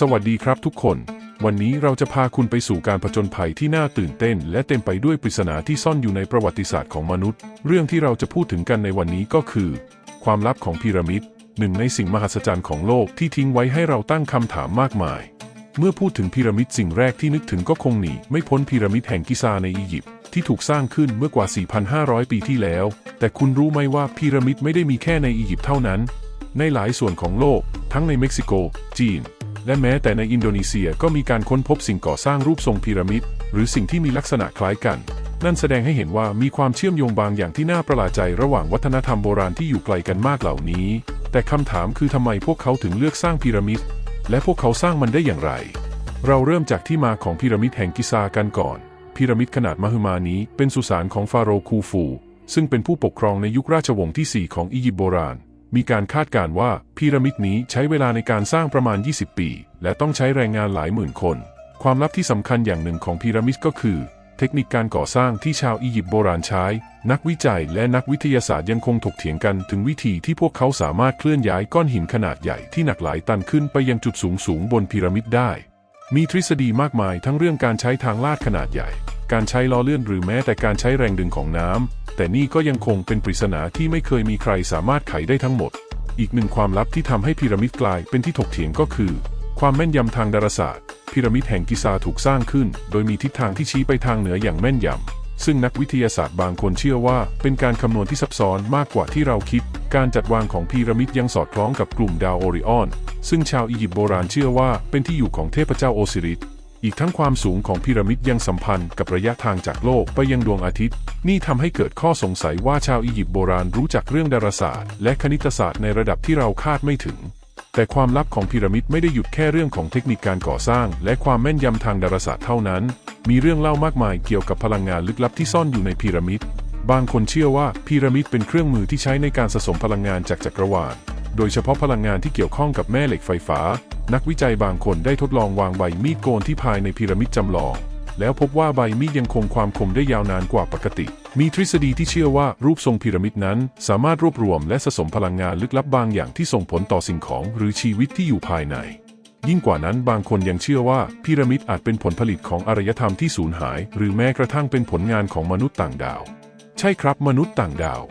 สวัสดีครับทุกคน วันนี้เราจะพาคุณไปสู่การผจญภัยที่น่าตื่นเต้น และเต็มไปด้วยปริศนาที่ซ่อนอยู่ในประวัติศาสตร์ของมนุษย์ เรื่องที่เราจะพูดถึงกันในวันนี้ก็คือ ความลับของพีระมิด หนึ่งในสิ่งมหัศจรรย์ของโลกที่ทิ้งไว้ให้เราตั้งคำถามมากมาย เมื่อพูดถึงพีระมิดสิ่งแรกที่นึกถึงก็คงหนีไม่พ้นพีระมิดแห่งกิซาในอียิปต์ที่ถูกสร้างขึ้นเมื่อกว่า 4,500 ปีที่แล้ว แต่คุณรู้ไหมว่าพีระมิดไม่ได้มีแค่ในอียิปต์เท่านั้น ในหลายส่วนของโลก ทั้งในเม็กซิโก จีน และแม้แต่ในอินโดนีเซียก็มีการค้นพบสิ่งก่อสร้างรูปทรงพีระมิด หรือสิ่งที่มีลักษณะคล้ายกัน นั่นแสดงให้เห็นว่ามีความเชื่อมโยงบางอย่างที่น่าประหลาดใจระหว่างวัฒนธรรมโบราณที่อยู่ไกลกันมากเหล่านี้ แต่คำถามคือทำไมพวกเขาถึงเลือกสร้างพีระมิด และพวกเขาสร้างมันได้อย่างไร เราเริ่มจากที่มาของพีระมิดแห่งกิซากันก่อน พีระมิดขนาดมหึมานี้เป็นสุสานของฟาโรห์คูฟู ซึ่งเป็นผู้ปกครองในยุคราชวงศ์ที่ 4 ของอียิปต์โบราณ มีการคาดการ์ว่าพีระมิดนี้ใช้เวลาในการสร้างประมาณ 20 ปี และต้องใช้แรงงานหลายหมื่นคน ความลับที่สำคัญอย่างหนึ่งของพีระมิดก็คือ เทคนิคการก่อสร้างที่ชาวอียิปต์โบราณใช้ นักวิจัยและนักวิทยาศาสตร์ยังคงถกเถียงกันถึงวิธีที่พวกเขาสามารถเคลื่อนย้ายก้อนหินขนาดใหญ่ที่หนักหลายตันขึ้นไปยังจุดสูงสูงบนพีระมิดได้ มีทฤษฎีมากมายทั้งเรื่องการใช้ทางลาดขนาดใหญ่ การใช้ล้อเลื่อนหรือแม้แต่การใช้แรงดึงของน้ำ แต่นี่ก็ยังคงเป็นปริศนาที่ไม่เคยมีใครสามารถไขได้ทั้งหมด อีกหนึ่งความลับที่ทำให้พีระมิดกลายเป็นที่ถกเถียงก็คือ ความแม่นยำทางดาราศาสตร์ พีระมิดแห่งกิซาถูกสร้างขึ้น โดยมีทิศทางที่ชี้ไปทางเหนืออย่างแม่นยำซึ่งนักวิทยาศาสตร์บางคนเชื่อว่า เป็นการคำนวณที่ซับซ้อนมากกว่าที่เราคิด การจัดวางของพีระมิดยังสอดคล้องกับกลุ่มดาวโอริออน ซึ่งชาวอียิปต์โบราณเชื่อว่าเป็นที่อยู่ของเทพเจ้าโอซิริส อีกทั้งความสูงของพีระมิดยังสัมพันธ์กับระยะทางจากโลกไปยังดวงอาทิตย์ นี่ทำให้เกิดข้อสงสัยว่าชาวอียิปต์โบราณรู้จักเรื่องดาราศาสตร์ และคณิตศาสตร์ในระดับที่เราคาดไม่ถึง แต่ความลับของพีระมิดไม่ได้หยุดแค่เรื่องของเทคนิคการก่อสร้าง และความแม่นยำทางดาราศาสตร์เท่านั้น มีเรื่องเล่ามากมายเกี่ยวกับพลังงานลึกลับที่ซ่อนอยู่ในพีระมิดบางคนเชื่อว่าพีระมิดเป็นเครื่องมือที่ใช้ในการสะสมพลังงานจากจักรวาล โดยเฉพาะพลังงานที่เกี่ยวข้องกับแม่เหล็กไฟฟ้า นักวิจัยบางคนได้ทดลองวางใบมีดโกนที่ภายในพีระมิดจำลอง แล้วพบว่าใบมีดยังคงความคมได้ยาวนานกว่าปกติ มีทฤษฎีที่เชื่อว่ารูปทรงพีระมิดนั้น สามารถรวบรวมและสะสมพลังงานลึกลับบางอย่างที่ส่งผลต่อสิ่งของหรือชีวิตที่อยู่ภายในยิ่งกว่านั้นบางคนยังเชื่อว่าพีระมิดอาจเป็นผลผลิตของอารยธรรมที่สูญหาย หรือแม้กระทั่งเป็นผลงานของมนุษย์ต่างดาว ใช่ครับมนุษย์ต่างดาว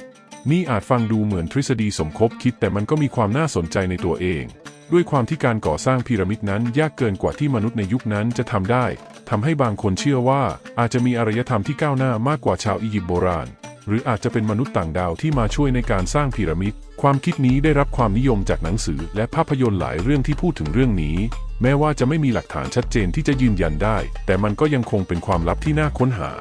นี่อาจฟังดูเหมือนทฤษฎีสมคบคิดแต่มันก็มีความน่าสนใจในตัวเอง ด้วยความที่การก่อสร้างพีระมิดนั้นยากเกินกว่าที่มนุษย์ในยุคนั้นจะทำได้ทำให้บางคนเชื่อว่าอาจจะมีอารยธรรมที่ก้าวหน้ามากกว่าชาวอียิปต์โบราณ หรืออาจจะเป็นมนุษย์ต่างดาวที่มาช่วยในการสร้างพีระมิด ความคิดนี้ได้รับความนิยมจากหนังสือและภาพยนตร์หลายเรื่องที่พูดถึงเรื่องนี้ แม้ว่าจะไม่มีหลักฐานชัดเจนที่จะยืนยันได้ แต่มันก็ยังคงเป็นความลับที่น่าค้นหา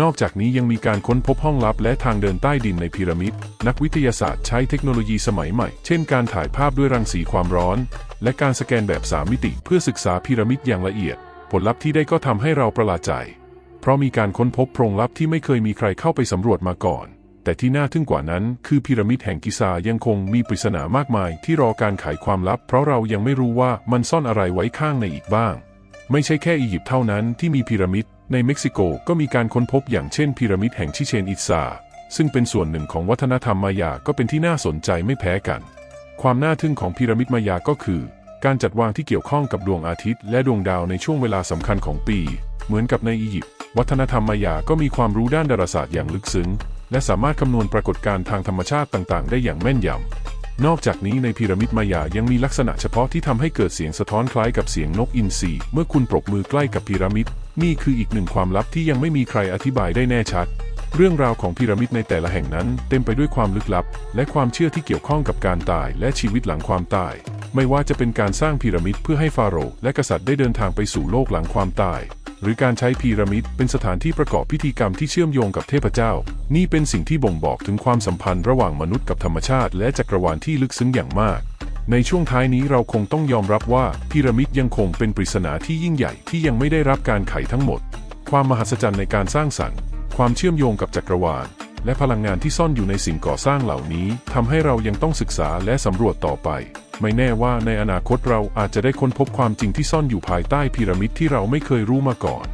นอกจากนี้ยังมีการค้นพบห้องลับและทางเดินใต้ดินในพีระมิด นักวิทยาศาสตร์ใช้เทคโนโลยีสมัยใหม่ เช่นการถ่ายภาพด้วยรังสีความร้อน และการสแกนแบบ 3 มิติ เพื่อศึกษาพีระมิดอย่างละเอียด ผลลัพธ์ที่ได้ก็ทำให้เราประหลาดใจ เพราะมีการค้นพบโพรงลับที่ไม่เคยมีใครเข้าไปสำรวจมาก่อน แต่ที่น่าทึ่งกว่านั้น คือพีระมิดแห่งกิซายังคงมีปริศนามากมาย ที่รอการไขความลับ เพราะเรายังไม่รู้ว่ามันซ่อนอะไรไว้ข้างในอีกบ้าง ไม่ใช่แค่อียิปต์เท่านั้นที่มีพีระมิด ในเม็กซิโกก็มีการค้นพบอย่างเช่นพีระมิดแห่งชิเชนอิซา ซึ่งเป็นส่วนหนึ่งของวัฒนธรรมมายาก็เป็นที่น่าสนใจไม่แพ้กัน ความน่าทึ่งของพีระมิดมายาก็คือ การจัดวางที่เกี่ยวข้องกับดวงอาทิตย์ และดวงดาวในช่วงเวลาสำคัญของปี เหมือนกับในอียิปต์วัฒนธรรมมายาก็มีความรู้ด้านดาราศาสตร์อย่างลึกซึ้ง และสามารถคำนวณปรากฏการณ์ทางธรรมชาติต่างๆ ได้อย่างแม่นยำนอกจากนี้ในพีระมิดมายายังมีลักษณะเฉพาะที่ทำให้เกิดเสียงสะท้อนคล้ายกับเสียงนกอินทรีเมื่อคุณปรบมือใกล้กับพีระมิด นี่คืออีกหนึ่งความลับที่ยังไม่มีใครอธิบายได้แน่ชัด เรื่องราวของพีระมิดในแต่ละแห่งนั้นเต็มไปด้วยความลึกลับ และความเชื่อที่เกี่ยวข้องกับการตายและชีวิตหลังความตาย ไม่ว่าจะเป็นการสร้างพีระมิดเพื่อให้ฟาโรห์และกษัตริย์ได้เดินทางไปสู่โลกหลังความตาย หรือการใช้พีระมิดเป็นสถานที่ประกอบพิธีกรรมที่เชื่อมโยงกับเทพเจ้า นี่เป็นสิ่งที่บ่งบอกถึงความสัมพันธ์ระหว่างมนุษย์กับธรรมชาติ และจักรวาลที่ลึกซึ้งอย่างมาก ในช่วงท้ายนี้เราคงต้องยอมรับว่าพีระมิดยังคงเป็นปริศนาที่ยิ่งใหญ่ที่ยังไม่ได้รับการไขทั้งหมด ความมหัศจรรย์ในการสร้างสรรค์ ความเชื่อมโยงกับจักรวาล และพลังงานที่ซ่อนอยู่ในสิ่งก่อสร้างเหล่านี้ทำให้เรายังต้องศึกษาและสำรวจต่อไป ไม่แน่ว่าในอนาคตเราอาจจะได้ค้นพบความจริงที่ซ่อนอยู่ภายใต้พีระมิดที่เราไม่เคยรู้มาก่อน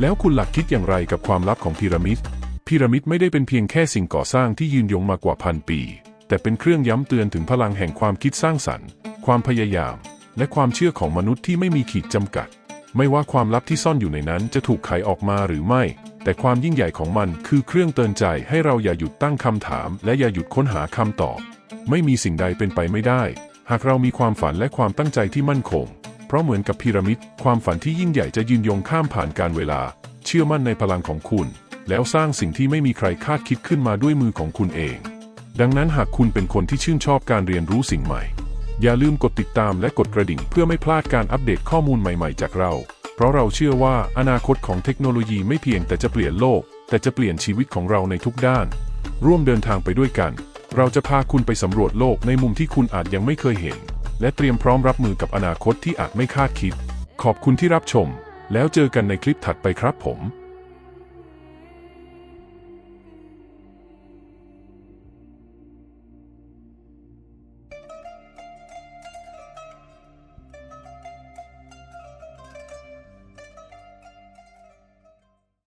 แล้วคุณหลักคิดอย่างไรกับความลับของพีระมิดพีระมิดไม่ได้เป็นเพียงแค่สิ่งก่อสร้างที่ยืนยงมากว่าพันปี แต่เป็นเครื่องย้ำเตือนถึงพลังแห่งความคิดสร้างสรรค์ ความพยายาม และความเชื่อของมนุษย์ที่ไม่มีขีดจำกัด ไม่ว่าความลับที่ซ่อนอยู่ในนั้นจะถูกไขออกมาหรือไม่ แต่ความยิ่งใหญ่ของมันคือเครื่องเตือนใจให้เราอย่าหยุดตั้งคำถาม และอย่าหยุดค้นหาคำตอบ ไม่มีสิ่งใดเป็นไปไม่ได้ หากเรามีความฝันและความตั้งใจที่มั่นคง เพราะเหมือนกับพีระมิด ความฝันที่ยิ่งใหญ่จะยืนยงข้ามผ่านการเวลา เชื่อมั่นในพลังของคุณ แล้วสร้างสิ่งที่ไม่มีใครคาดคิดขึ้นมาด้วยมือของคุณเอง ดังนั้นหากคุณเป็นคนที่ชื่นชอบการเรียนรู้สิ่งใหม่ อย่าลืมกดติดตามและกดกระดิ่งเพื่อไม่พลาดการอัปเดตข้อมูลใหม่ๆจากเรา เพราะเราเชื่อว่าอนาคตของเทคโนโลยีไม่เพียงแต่จะเปลี่ยนโลก แต่จะเปลี่ยนชีวิตของเราในทุกด้าน ร่วมเดินทางไปด้วยกัน เราจะพาคุณไปสำรวจโลกในมุมที่คุณอาจยังไม่เคยเห็น และเตรียมพร้อมรับมือกับอนาคตที่อาจไม่คาดคิด ขอบคุณที่รับชม แล้วเจอกันในคลิปถัดไปครับผม